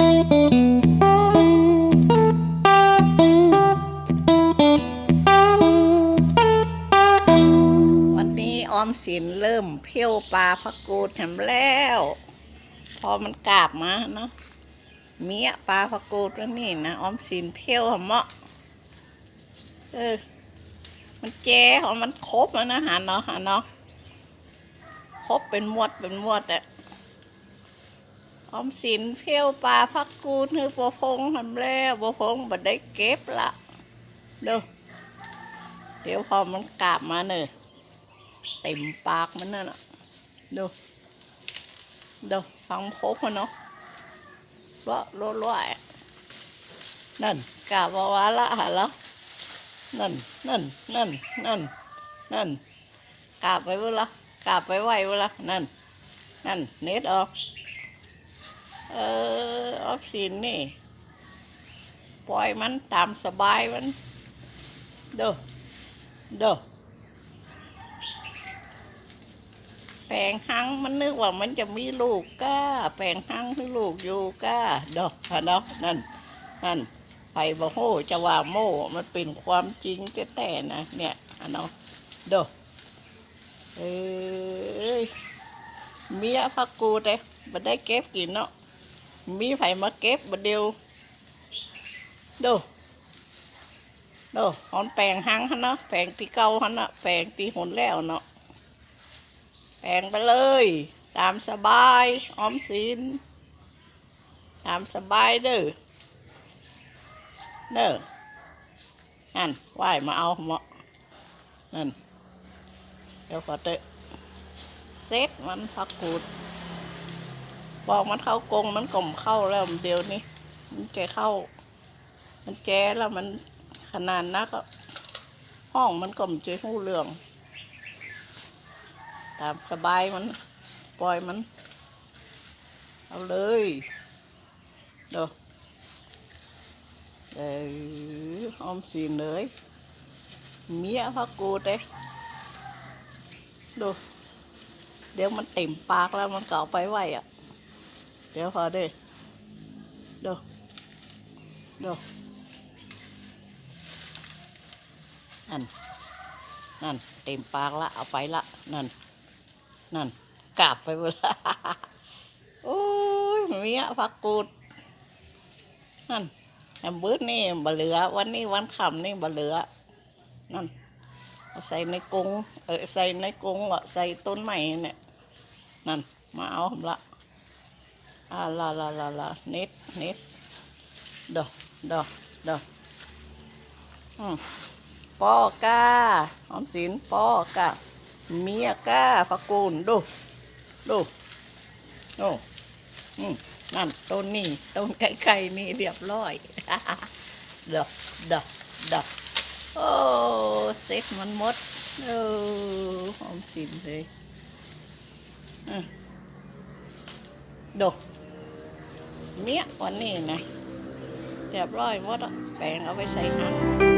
วันนี้ออมสินเริ่มเพี้ยวปลาพักกูดแถมแล้ว พอมันกราบมาเนาะเมียปลาพักกูดแล้วนี่นะออมสินเพี้ยวหมะเออมันแจ้ของมันครบแล้วนะหาเนาะหาเนาะครบเป็นมวดเป็นมวดอะ ออมสินเพี้ยวปลาพักกูดคือปะพงทำแล้วปะพงบัดได้เก็บละเด้อเดี๋ยวพอมันกราบมาเนอะเต็มปากมันนั่นน่ะดูดูฟังโคกมันเนาะว่ารัวรัวๆอนั่นกาบวาละหะแล้วนั่นนั่นนั่นนั่นนั่นกาบไปเวละกาบไปไหวเวละนั่นนั่นเน็ตออก เออออฟสินนี่ ปล่อยมันตามสบายมันเด้อเด้อแปลงหังมันนึกว่ามันจะมีลูกก้าแปลงหังที่ลูกอยู่ก้าดอกฮะเนาะนั่นนั่นไปบ่โหจะว่าโม่มันเป็นความจริงแต่แต่นะเนี่ยฮะเนาะดอกเอ้ยเมียพักกูแต่บ่ได้เก็บกินเนาะ มีไผมาเก็บบ่เดียวดูดูหอนแปลงหังฮะเนาะแปลงที่เก่าฮะเนาะแปลงที่หนแล้วเนาะแปลงไปเลย ตามสบายออมสินตามสบายเด้อเด้อนั่นไหวมาเอาเหมาะนั่นเดี๋ยวขอเตะเซ็ตมันพักกูด บอกมันเข้ากงมันกล่อมเข้าแล้วเดี๋ยวนี้ มันจเข้า มันแจแล้วมันขนาดนักอะห้องมันกล่อมจหู้เรื่อง ตามสบายมันปล่อยมัน เอาเลยเด้อเออออมสินเลยเมียพักกูเด้ดู เดี๋ยวมันเต็มปากแล้วมันเก่าไปไหวอะ เดี๋ยวพอเด้ดูดูนั่น นั่น เต็มปากละ เอาไปละ นั่น นั่นกลับไปเวลาโอ้ยเมียพักกูด นั่นแอมบืดนี่บะเหลือ วันนี้วันค่ำนี่บะเหลือ นั่นใส่ในกรงเออใส่ในกรงอะใส่ต้นไม้เนี่ย นั่น มาเอาผมละ อ่าลาลาลาลาเน็ตเน็ตดอดอดออืมปอกาหอมสินปอกาเมียก้าพระกูลดู ดูโอ้นั่นต้นนี่ต้นไก่ไก่นี่เรียบร้อยดอกดอกดอกโอ้เซ็ตมันหมดเออหอมสินเลยอืมดู เมียวันนี้นะเรียบร้อยหมดแปลงเอาไปใส่หั่น